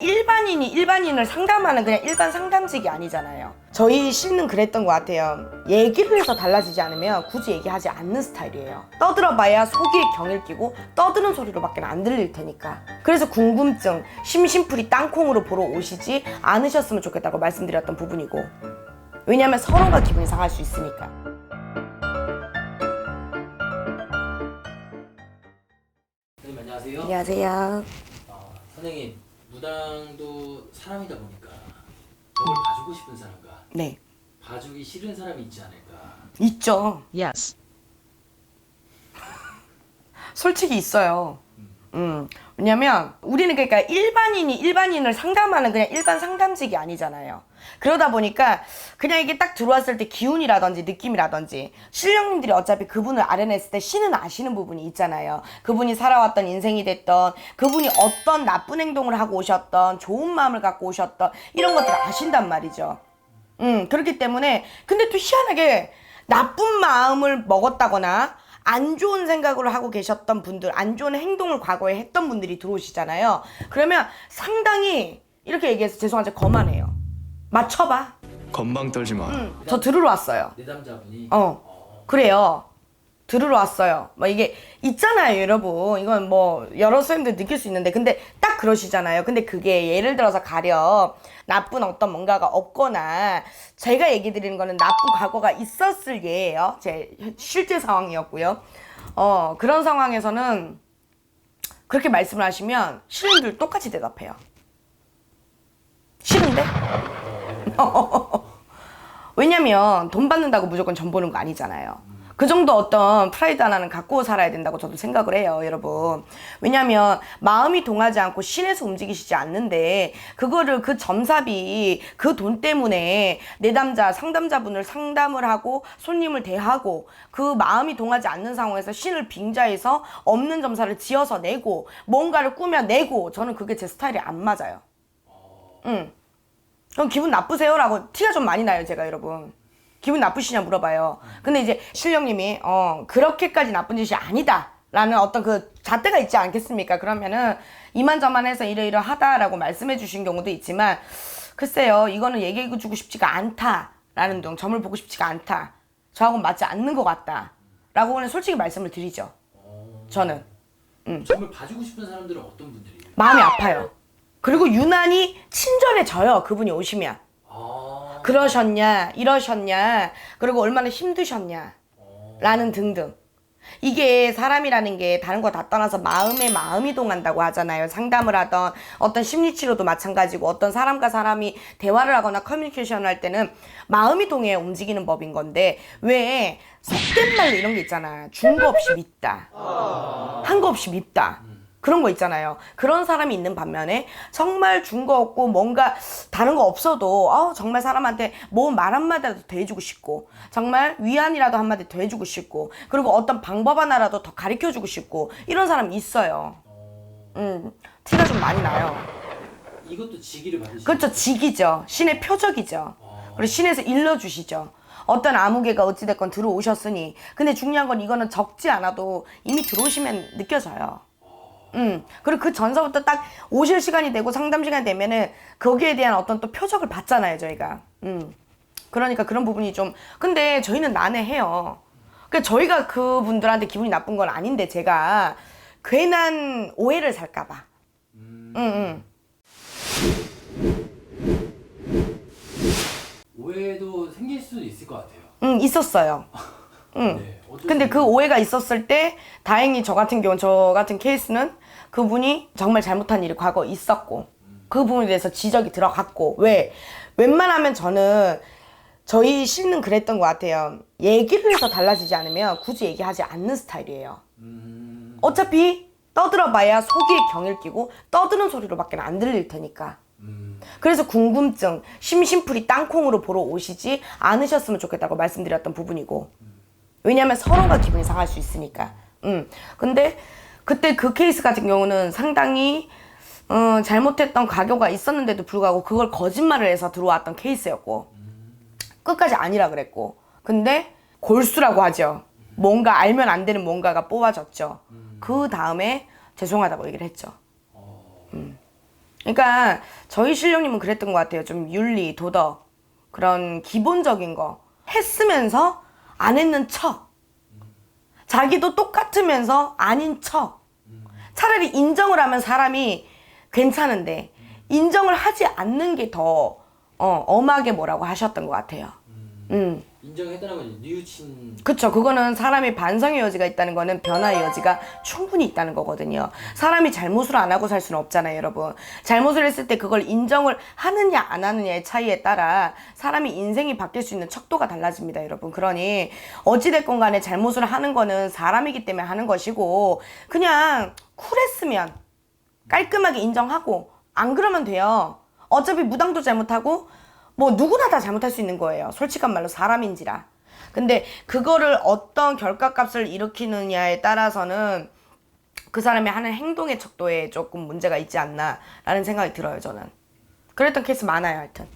일반인이 일반인을 상담하는 그냥 일반 상담직이 아니잖아요. 저희 씨는 그랬던 것 같아요. 얘기를 해서 달라지지 않으면 굳이 얘기하지 않는 스타일이에요. 떠들어봐야 속이 경일 끼고 떠드는 소리로밖에 안 들릴 테니까. 그래서 궁금증, 심심풀이 땅콩으로 보러 오시지 않으셨으면 좋겠다고 말씀드렸던 부분이고. 왜냐하면 서로가 기분이 상할 수 있으니까. 선생님 안녕하세요. 안녕하세요. 어, 선생님 무당도 사람이다 보니까 너를 봐주고 싶은 사람과 네. 봐주기 싫은 사람이 있지 않을까. 있죠. Yes. 솔직히 있어요. 음. 왜냐면 우리는 그러니까 일반인이 일반인을 상담하는 그냥 일반 상담직이 아니잖아요. 그러다 보니까 그냥 이게 딱 들어왔을 때 기운이라든지 느낌이라든지 신령님들이 어차피 그분을 알아냈을 때 신은 아시는 부분이 있잖아요. 그분이 살아왔던 인생이 됐던 그분이 어떤 나쁜 행동을 하고 오셨던 좋은 마음을 갖고 오셨던 이런 것들을 아신단 말이죠. 음, 그렇기 때문에 근데 또 희한하게 나쁜 마음을 먹었다거나 안 좋은 생각을 하고 계셨던 분들, 안 좋은 행동을 과거에 했던 분들이 들어오시잖아요. 그러면 상당히 이렇게 얘기해서 죄송한데 거만해요. 맞춰봐. 건방 떨지 마. 음, 저 들으러 왔어요. 내담자분이 어, 그래요. 들으러 왔어요. 뭐 이게 있잖아요, 여러분. 이건 뭐 여러 선생님들 느낄 수 있는데, 근데 딱 그러시잖아요. 근데 그게 예를 들어서 가려 나쁜 어떤 뭔가가 없거나 제가 얘기 드리는 거는 나쁜 과거가 있었을 예예요. 제 실제 상황이었고요. 어 그런 상황에서는 그렇게 말씀을 하시면 신인들 똑같이 대답해요. 싫은데? 왜냐면 돈 받는다고 무조건 전 보는 거 아니잖아요. 그 정도 어떤 프라이드 하나는 갖고 살아야 된다고 저도 생각을 해요, 여러분. 왜냐면 마음이 동하지 않고 신에서 움직이시지 않는데 그거를 그 점삽이 그 돈 때문에 내담자, 상담자분을 상담을 하고 손님을 대하고 그 마음이 동하지 않는 상황에서 신을 빙자해서 없는 점사를 지어서 내고 뭔가를 꾸며내고 저는 그게 제 스타일이 안 맞아요. 응. 그럼 기분 나쁘세요 라고 티가 좀 많이 나요, 제가 여러분. 기분 나쁘시냐 물어봐요. 근데 이제 신령님이 어 그렇게까지 나쁜 짓이 아니다 라는 어떤 그 잣대가 있지 않겠습니까? 그러면은 이만저만해서 이러이러하다라고 말씀해 주신 경우도 있지만 글쎄요, 이거는 얘기해 주고 싶지가 않다라는 등 점을 보고 싶지가 않다. 저하고는 맞지 않는 것 같다라고는 솔직히 말씀을 드리죠. 저는 정말 봐주고 싶은 사람들은 어떤 분들이에요? 마음이 아파요. 그리고 유난히 친절해져요. 그분이 오시면. 아, 그러셨냐, 이러셨냐, 그리고 얼마나 힘드셨냐, 라는 등등. 이게 사람이라는 게 다른 거 다 떠나서 마음에 마음이 동한다고 하잖아요. 상담을 하던 어떤 심리치료도 마찬가지고 어떤 사람과 사람이 대화를 하거나 커뮤니케이션을 할 때는 마음이 동해 움직이는 법인 건데 왜 속된 말 이런 게 있잖아. 준 거 없이 밉다. 한 거 없이 밉다. 그런 거 있잖아요. 그런 사람이 있는 반면에 정말 준 거 없고 뭔가 다른 거 없어도 어, 정말 사람한테 뭐 말 한마디라도 더 해주고 싶고 정말 위안이라도 한마디 더 해주고 싶고 그리고 어떤 방법 하나라도 더 가르쳐 주고 싶고 이런 사람이 있어요. 음, 티가 좀 많이 나요. 이것도 직위를 받으시는 그렇죠. 직이죠. 신의 표적이죠. 그리고 신에서 일러주시죠. 어떤 아무개가 어찌됐건 들어오셨으니. 근데 중요한 건 이거는 적지 않아도 이미 들어오시면 느껴져요. 음. 그리고 그 전서부터 딱 오실 시간이 되고 상담 시간이 되면은 거기에 대한 어떤 또 표적을 받잖아요, 저희가. 음. 그러니까 그런 부분이 좀. 근데 저희는 난해해요. 그러니까 저희가 그분들한테 기분이 나쁜 건 아닌데 제가 괜한 오해를 살까봐. 응, 응. 오해도 생길 수도 있을 것 같아요. 응, 있었어요. 응. 네, 어쩔 근데 수그 없- 오해가 있었을 때 다행히 저 같은 경우 저 같은 케이스는 그분이 정말 잘못한 일이 과거 있었고 그 부분에 대해서 지적이 들어갔고 왜 웬만하면 저는 저희 씨는 그랬던 것 같아요. 얘기를 해서 달라지지 않으면 굳이 얘기하지 않는 스타일이에요. 음, 어차피 떠들어봐야 속이 경일 끼고 떠드는 소리로밖에 안 들릴 테니까. 음, 그래서 궁금증, 심심풀이 땅콩으로 보러 오시지 않으셨으면 좋겠다고 말씀드렸던 부분이고. 왜냐면 서로가 기분이 상할 수 있으니까. 음. 근데 그때 그 케이스 같은 경우는 상당히 어, 잘못했던 가교가 있었는데도 불구하고 그걸 거짓말을 해서 들어왔던 케이스였고. 끝까지 아니라 그랬고. 근데 골수라고 하죠. 뭔가 알면 안 되는 뭔가가 뽑아졌죠. 그 다음에 죄송하다고 얘기를 했죠. 음. 그러니까 저희 신령님은 그랬던 것 같아요. 좀 윤리, 도덕 그런 기본적인 거 했으면서 안 했는 척. 자기도 똑같으면서 아닌 척. 차라리 인정을 하면 사람이 괜찮은데 인정을 하지 않는 게 더 어, 엄하게 뭐라고 하셨던 것 같아요. 음. 인정해달라고 이제 뉘우친 그쵸. 그거는 사람이 반성의 여지가 있다는 거는 변화의 여지가 충분히 있다는 거거든요. 사람이 잘못을 안 하고 살 수는 없잖아요, 여러분. 잘못을 했을 때 그걸 인정을 하느냐, 안 하느냐의 차이에 따라 사람이 인생이 바뀔 수 있는 척도가 달라집니다, 여러분. 그러니, 어찌됐건 간에 잘못을 하는 거는 사람이기 때문에 하는 것이고, 그냥 쿨했으면 깔끔하게 인정하고, 안 그러면 돼요. 어차피 무당도 잘못하고, 뭐 누구나 다 잘못할 수 있는 거예요. 솔직한 말로 사람인지라. 근데 그거를 어떤 결과값을 일으키느냐에 따라서는 그 사람이 하는 행동의 척도에 조금 문제가 있지 않나라는 생각이 들어요, 저는. 그랬던 케이스 많아요, 하여튼.